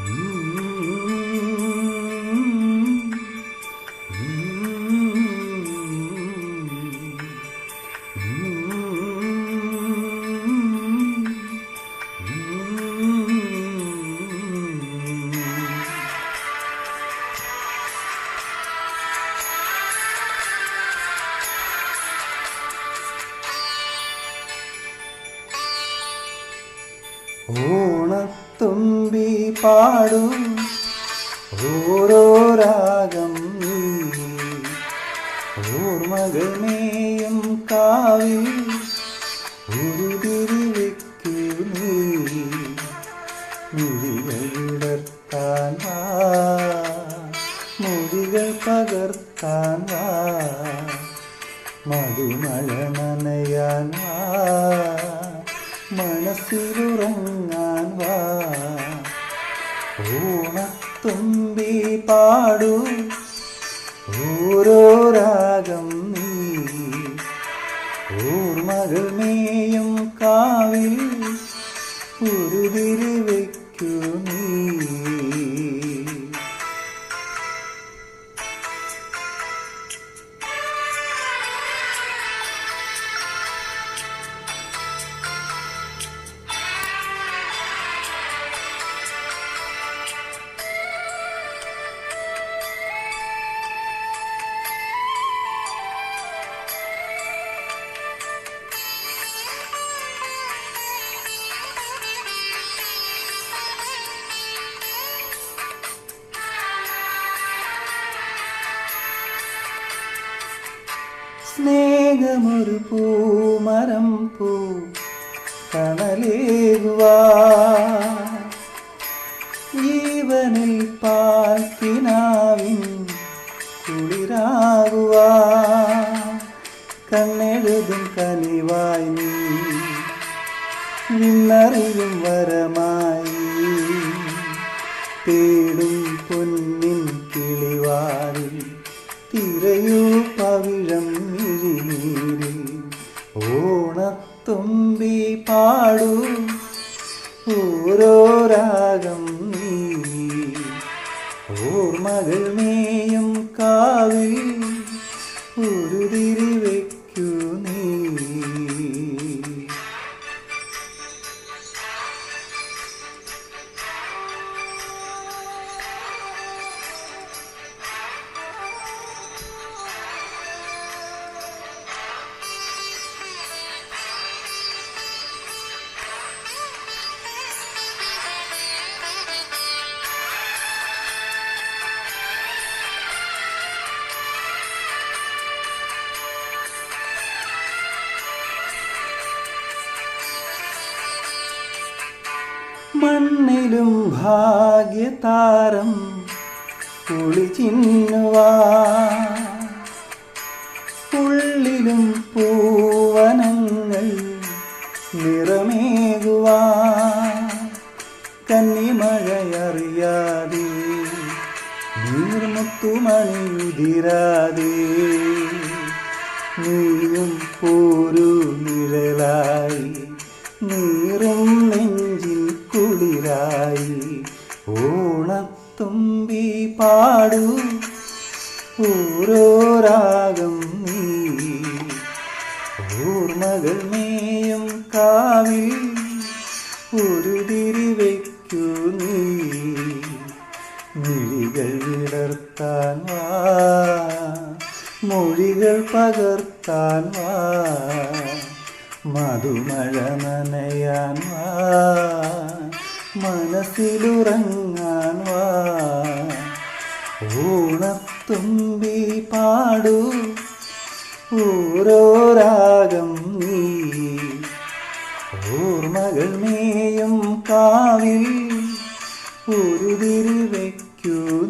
Ooh. ഓണത്തുമ്പി പാടും. ഓരോ രാഗം ഓർമ്മകൾ മേയും കാവിൽ ഒരു തിരിവെക്കു നീ. മുടികൾ പകർത്താൻ മധുമഴ നനയാൻ വാ. മനസ്സിലുറങ്ങാൻ വാ. ഓണത്തുമ്പി പാടൂ. സ്നേഹമൊരു പൂമരം പൂ ജീവനിൽ പാൽക്കിനാവിൻ കുളിരാകുവാ. കണ്ണെഴുതും കനിവായി നിന്നറിയും വരമായി തേടും പൊന്നിൻ കിളിവാരി തിരയൂ ഓർമ്മകൾ മേയും കാവിൽ മണ്ണിലും ഭാഗ്യതാരം കുളിച്ചിന്നുവാ ഉള്ളിലും പൂവനങ്ങൾ നിറമേകുവാ. കന്നിമഴയറിയാതെ നീർമുത്തുമണിയുതിരാതെ നീയും പോരു നിഴലായി കുളിരായി ഓണത്തുമ്പി പാടൂ. ഓരോ രാഗം നീ ഓർമ്മകൾ മേയും കാവിൽ ഒരു തിരിവെക്കു നീ. മിഴികൾ വിടർത്താൻ വാ മൊഴികൾ പകർത്താൻ വാ മധുമഴ നനയാൻ വാ. മനസ്സിലുറങ്ങാൻ വാ. ഓണത്തുമ്പി പാടൂ. ഓരോ രാഗം നീ. ഓർമ്മകൾ മേയും കാവിൽ ഒരു തിരിവെക്കു